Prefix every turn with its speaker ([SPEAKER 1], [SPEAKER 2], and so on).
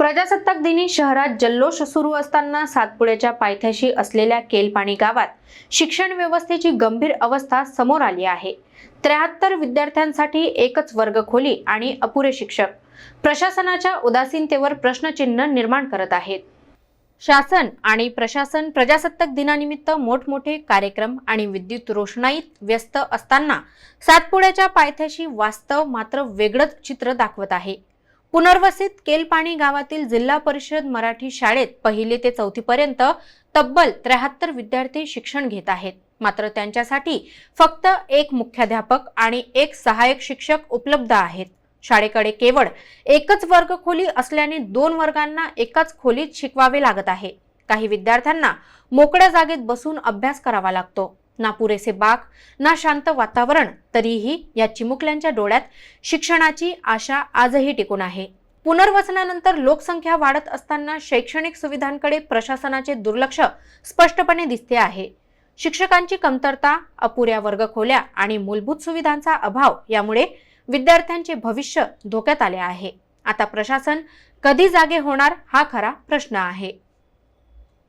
[SPEAKER 1] प्रजासत्ताक दिनी शहरात जल्लोष सुरू असताना सातपुड्याच्या पायथ्याशी असलेल्या केलपाणी गावात शिक्षण व्यवस्थेची गंभीर अवस्था समोर आली आहे. त्र्याहत्तर विद्यार्थ्यांसाठी एकच वर्गखोली आणि अपुरे शिक्षक प्रशासनाच्या उदासीनतेवर प्रश्नचिन्ह निर्माण करत आहेत. शासन आणि प्रशासन प्रजासत्ताक दिनानिमित्त मोठमोठे कार्यक्रम आणि विद्युत रोषणाईत व्यस्त असताना सातपुड्याच्या पायथ्याशी वास्तव मात्र वेगळंच चित्र दाखवत आहे. पुनर्वसित केलपाणी गावातील जिल्हा परिषद मराठी शाळेत पहिली ते चौथी पर्यंत तब्बल त्र्याहत्तर विद्यार्थी शिक्षण घेत आहेत. मात्र त्यांच्यासाठी फक्त एक मुख्याध्यापक आणि एक सहाय्यक शिक्षक उपलब्ध आहेत. शाळेकडे केवळ एकच वर्ग खोली असल्याने दोन वर्गांना एकाच खोलीत शिकवावे लागत आहे. काही विद्यार्थ्यांना मोकळ्या जागेत बसून अभ्यास करावा लागतो. ना पुरेसे बाक ना शांत वातावरण तरीही या चिमुकल्यांच्या डोळ्यात शिक्षणाची आशा आजही टिकून आहे. पुनर्वसनानंतर लोकसंख्या वाढत असताना शैक्षणिक सुविधांकडे प्रशासनाचे दुर्लक्ष स्पष्टपणे दिसते आहे. शिक्षकांची कमतरता अपुऱ्या वर्गखोल्या आणि मूलभूत सुविधांचा अभाव यामुळे विद्यार्थ्यांचे भविष्य धोक्यात आले आहे. आता प्रशासन कधी जागे होणार हा खरा प्रश्न आहे.